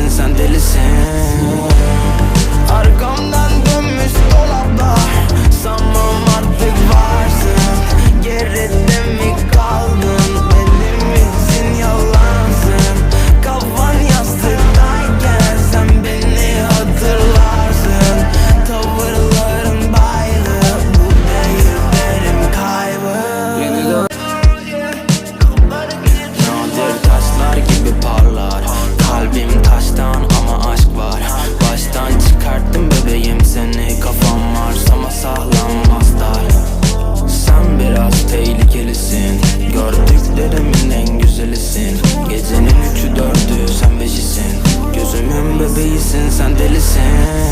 delisin sen delisin. Delisin sen delisin.